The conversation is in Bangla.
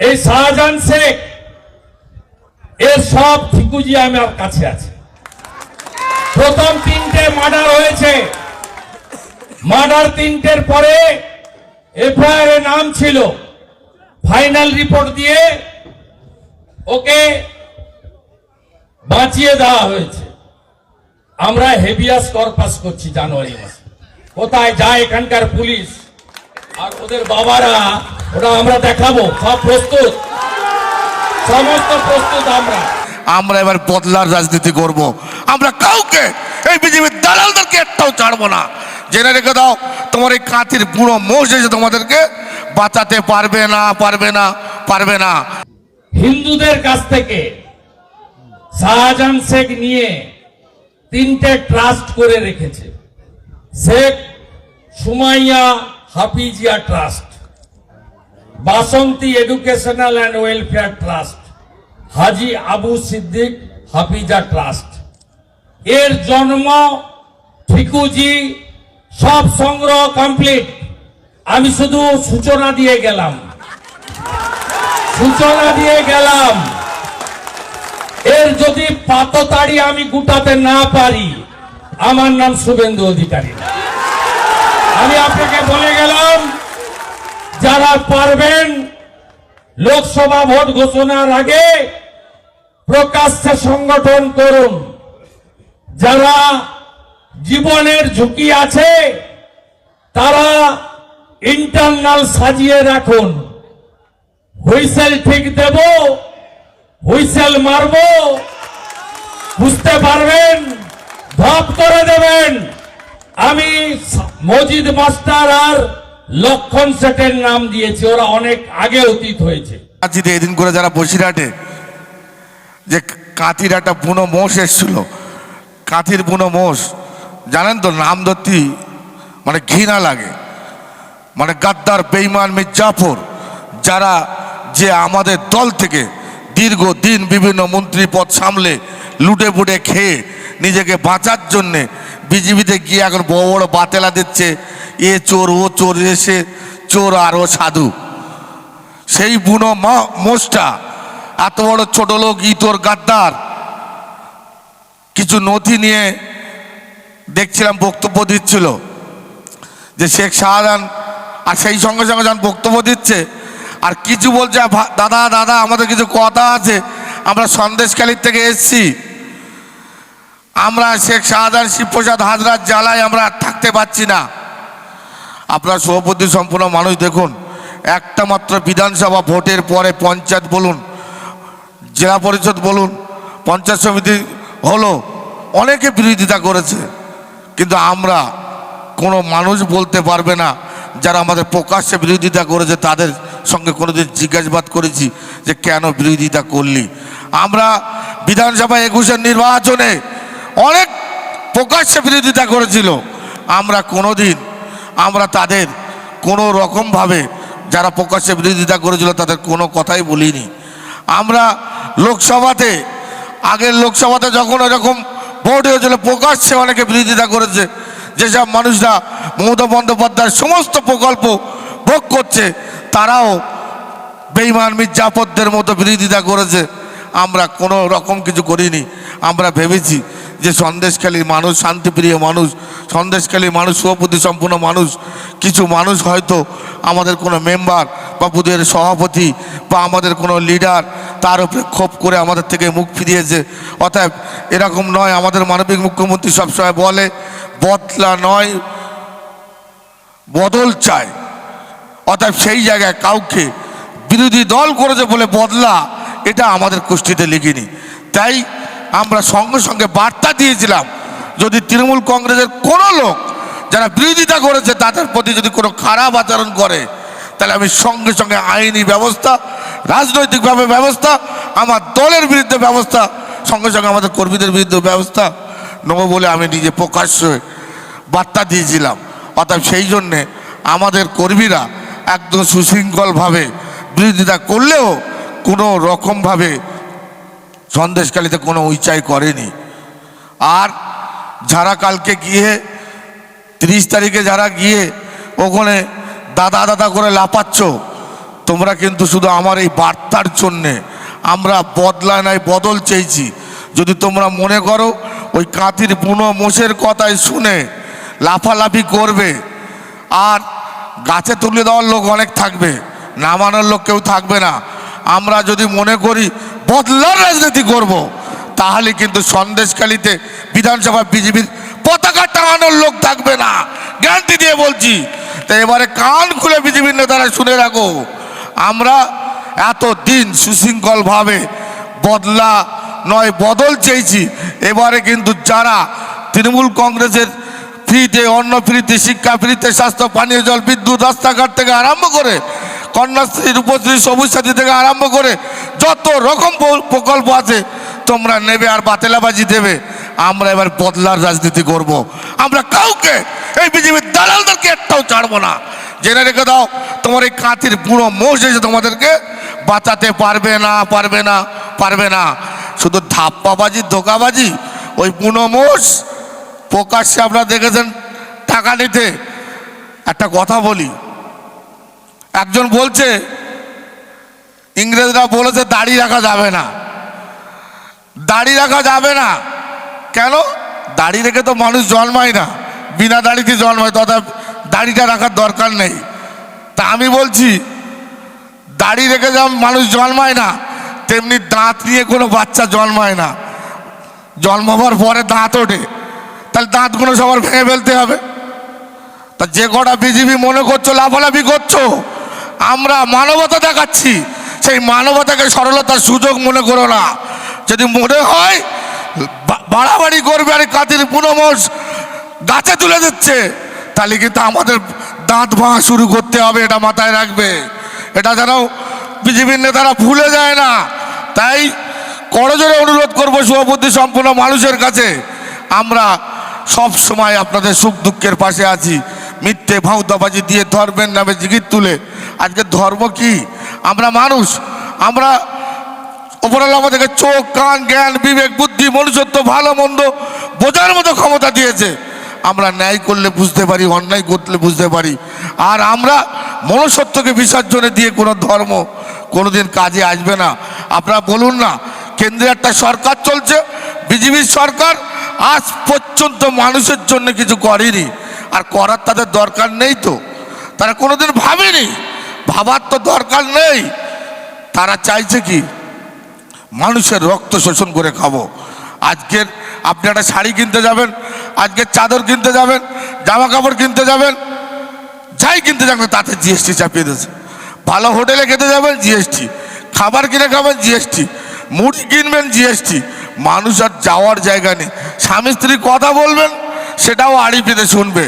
এই শাহজাহান শেখ, এর সব ঠিকুজি আমার কাছে আছে। প্রথম তিনটে মার্ডার হয়েছে। মার্ডার তিনটের পরে এফআইআর এর নাম ছিল, ফাইনাল রিপোর্ট দিয়ে ওকে বাঁচিয়ে দেওয়া হয়েছে। আমরা হেভিয়াস কর্পাস করছি জানুয়ারি মাসে। কোথায় যায় এখানকার পুলিশ? আর ওদের বাবারা ওটা আমরা দেখাবো সব প্রস্তুত? সমস্ত প্রস্তুত আমরা। আমরা এবার বদলার রাজনীতি করব। আমরা কাউকে এই বিজেপির দালালদেরকে একটাও ছাড়বো না। জেনে রেখে দাও তোমার এই কাঁথির বুড়ো মোষ এসে তোমাদেরকে বাঁচাতে পারবে না পারবে না পারবে না। হিন্দুদের কাছ থেকে শাহজাহান শেখ নিয়ে তিনটে ট্রাস্ট করে রেখেছে। Sheikh Sumaiya Hafizia trust Basanti educational and welfare trust Haji Abu Siddique Hafiza trust এর জন্ম ঠিকুজি সব সংগ্রহ কমপ্লিট আমি শুধু সূচনা দিয়ে গেলাম। সূচনা দিয়ে গেলাম। এর যদি পাততাড়ি আমি গুটাতে না পারি, আমার নাম শুভেন্দু অধিকারী। আমি আপনাকে বলে গেলাম, যারা পারবেন লোকসভা ভোট ঘোষণার আগে প্রকাশ্যে সংগঠন করুন। যারা জীবনের ঝুঁকি আছে, তারা ইন্টারনাল সাজিয়ে রাখুন। হুইসেল ঠিক দেব, হুইসেল মারব, বুঝতে পারবেন, ধপ করে দেবেন। আমি মজিদ মাস্টার আর লক্ষণ সেটের নাম দিয়েছি, ওরা অনেক আগে অতীত হয়েছে। কাঁথিতে এদিন করে যারা বসিরহাটে, যে কাঁথির বুনো মোষ এসছিল, কাঁথির বুনো মোষ, জানেন তো, নাম ধরতি মানে ঘৃণা লাগে। মানে গাদ্দার বেইমান মির্জাফর যারা যে আমাদের দল থেকে দীর্ঘ দিন বিভিন্ন মন্ত্রী পদ সামলে লুটে পুটে খেয়ে নিজেকে বাঁচার জন্যে বিজেপিতে গিয়ে এখন বড় বড় বাতেলা দিচ্ছে। এ চোর, ও চোর এসে চোর আর ও সাধু। সেই বুনো মা- মোষটা, এত বড় ছোট লোক, ইতর গাদ্দার। কিছু নথি নিয়ে দেখছিলাম, বক্তব্য দিচ্ছিল। যে শেখ শাহজাহান আর সেই সঙ্গে সঙ্গে যখন বক্তব্য দিচ্ছে, আর কিছু বলছে, "ভা- দাদা দাদা, আমাদের কিছু কথা আছে, আমরা সন্দেশকালীর থেকে এসছি। আমরা শেখ শাহজাহান শিবপ্রসাদ হাজরার জ্বালায় আমরা থাকতে পারছি না। আপনার সভাপতি সম্পূর্ণ মানুষ দেখুন, একটা মাত্র বিধানসভা ভোটের পরে পঞ্চায়েত বলুন, জেলা পরিষদ বলুন, পঞ্চায়েত সমিতি হলো, অনেকে বিরোধিতা করেছে, কিন্তু আমরা কোনো মানুষ বলতে পারবে না, যারা আমাদের প্রকাশ্যে বিরোধিতা করেছে, তাদের সঙ্গে কোনোদিন জিজ্ঞাসাবাদ করেছি যে কেন বিরোধিতা করলি। আমরা বিধানসভা একুশের নির্বাচনে অনেক প্রকাশ্যে বিরোধিতা করেছিল। আমরা কোনোদিন, আমরা তাদের কোনো রকমভাবে যারা প্রকাশ্যে বিরোধিতা করেছিল তাদের কোনো কথাই বলিনি। আমরা লোকসভাতে, আগের লোকসভাতে যখন এরকম ভোট হয়েছিল, প্রকাশ্যে অনেকে বিরোধিতা করেছে। যেসব মানুষরা মমতা বন্দ্যোপাধ্যায়ের সমস্ত প্রকল্প ভোগ করছে, তারাও বেইমান মির্জাফরদের মতো বিরোধিতা করেছে। আমরা কোনো রকম কিছু করিনি। আমরা ভেবেছি যে সন্দেশখালীর মানুষ, শান্তিপ্রিয় মানুষ সন্দেশখালীর মানুষ সুপ্রতি সম্পূর্ণ মানুষ, কিছু মানুষ হয়তো আমাদের কোনো মেম্বার বা বুধের সভাপতি বা আমাদের কোনো লিডার তার উপরে ক্ষোভ করে আমাদের থেকে মুখ ফিরিয়েছে। অতএব এরকম নয়, আমাদের মানবিক মুখ্যমন্ত্রী সবসময় বলে, বদলা নয়, বদল চায় অতএব সেই জায়গায় কাউকে বিরোধী দল করেছে বলে বদলা, এটা আমাদের কুষ্টিতে লিখিনি। তাই আমরা সঙ্গে সঙ্গে বার্তা দিয়েছিলাম, যদি তৃণমূল কংগ্রেসের কোনো লোক যারা বিরোধিতা করেছে তাদের প্রতি যদি কোনো খারাপ আচরণ করে, তাহলে আমি সঙ্গে সঙ্গে আইনি ব্যবস্থা, রাজনৈতিকভাবে ব্যবস্থা, আমার দলের বিরুদ্ধে ব্যবস্থা, সঙ্গে সঙ্গে আমাদের কর্মীদের বিরুদ্ধে ব্যবস্থা নেব বলে আমি নিজে প্রকাশ্যে বার্তা দিয়েছিলাম। অর্থাৎ সেই জন্যে আমাদের কর্মীরা একদম সুশৃঙ্খলভাবে বিরোধিতা করলেও কোনো রকমভাবে সন্দেশকালীতে কোনো উইচাই করেনি। আর যারা কালকে গিয়ে, তিরিশ তারিখে যারা গিয়ে ওখানে দাদা দাদা করে লাপাচ্ছ তোমরা কিন্তু শুধু আমার এই বার্তার জন্যে, আমরা বদলা নাই, বদল চেয়েছি। যদি তোমরা মনে করো, ওই কাঁতির বুনো মোষের কথাই শুনে লাফালাফি করবে, আর গাছে তুলে দেওয়ার লোক অনেক থাকবে, নামানোর লোক কেউ থাকবে না। আমরা যদি মনে করি বদলার রাজনীতি করব। তাহলে কিন্তু সন্দেশকালীতে বিধানসভা বিজেপির পতাকা টাঙানোর লোক থাকবে না গ্যারান্টি দিয়ে বলছি তো এবারে কান খুলে বিজেপির নেতারা শুনে রাখো, আমরা এত দিন সুশৃঙ্খলভাবে বদলা নয়, বদল চেয়েছি এবারে কিন্তু যারা তৃণমূল কংগ্রেসের ফ্রিতে অন্ন ফ্রিতে শিক্ষা ফ্রিতে, স্বাস্থ্য, পানীয় জল, বিদ্যুৎ, রাস্তাঘাট থেকে আরম্ভ করে কন্যাশ্রী রূপশ্রী সবুজ সাথী থেকে আরম্ভ করে যত রকম প্রকল্প আছে, তোমরা নেবে আর বাতেলাবাজি দেবে। আমরা এবার বদলার রাজনীতি করব। আমরা কাউকে এই বিজেপির দালালদেরকে একটাও ছাড়বো না। জেনে রেখে দাও, তোমার এই কাঁতির বুড়ো মোষ এসে তোমাদেরকে বাঁচাতে পারবে না পারবে না পারবে না। শুধু ধাপ্পাবাজি, ধোকাবাজি, ওই বুনো মোষ প্রকাশ্যে আপনারা দেখেছেন টাকা নিতে। একটা কথা বলি একজন বলছে, ইংরেজরা বলেছে দাড়ি রাখা যাবে না। দাড়ি রাখা যাবে না। কেন? দাড়ি রেখে তো মানুষ জন্মায় না। বিনা দাড়িতে জন্মায়, তথা দাড়িটা রাখার দরকার নেই। তা আমি বলছি, দাড়ি রেখে যেমন মানুষ জন্মায় না, তেমনি দাঁত নিয়ে কোনো বাচ্চা জন্মায় না। জন্মাবার পরে দাঁত ওঠে। তাহলে দাঁতগুলো সবার ভেঙে ফেলতে হবে। তা যে কটা বিজেপি মনে করছ, লাফালাফি করছ আমরা মানবতা দেখাচ্ছি। সেই মানবতাকে সরলতার সুযোগ মনে করো না। যদি মনে হয় বাড়াবাড়ি করবে আর কাতির পুনমোষ গাছে তুলে দিচ্ছে, তাহলে কিন্তু আমাদের দাঁত ভাঙা শুরু করতে হবে, এটা মাথায় রাখবে। এটা যেন বিজেপির নেতারা ভুলে যায় না। তাই করজোরে অনুরোধ করব শুভবুদ্ধি সম্পূর্ণ মানুষের কাছে, আমরা সব সময় আপনাদের সুখ দুঃখের পাশে আছি। মিথ্যে ভাউতাবাজি দিয়ে ধর্মের নামে জিগির তুলে। আজকে ধর্ম কি? আমরা মানুষ, আমরা ওপরাল আমাদেরকে চোখ, কান, জ্ঞান, বিবেক, বুদ্ধি, মনুষ্যত্ব, ভালো, মন্দ বোঝার মতো ক্ষমতা দিয়েছে। আমরা ন্যায় করলে বুঝতে পারি, অন্যায় করলে বুঝতে পারি। আর আমরা মনুষ্যত্বকে বিসর্জনে দিয়ে কোনো ধর্ম কোনোদিন কাজে আসবে না। আপনারা বলুন না, কেন্দ্রে একটা সরকার চলছে, বিজেপির সরকার আজ পর্যন্ত মানুষের জন্য কিছু করেনি। আর করার তাদের দরকার নেই তো। তারা কোনোদিন ভাবেনি। ভাবার তো দরকার নেই। তারা চাইছে কি? মানুষের রক্ত শোষণ করে খাব। আজকের আপনি একটা শাড়ি কিনতে যাবেন আজকের চাদর কিনতে যাবেন জামা কাপড় কিনতে যাবেন, যাই কিনতে যাবেন তাতে জিএসটি চাপিয়ে দিয়েছে। ভালো হোটেলে খেতে যাবেন জিএসটি খাবার কিনে খাবেন জিএসটি মুড়ি কিনবেন জিএসটি মানুষ আর যাওয়ার জায়গা নেই। স্বামী স্ত্রী কথা বলবেন, সেটাও আড়ি পেতে শুনবে।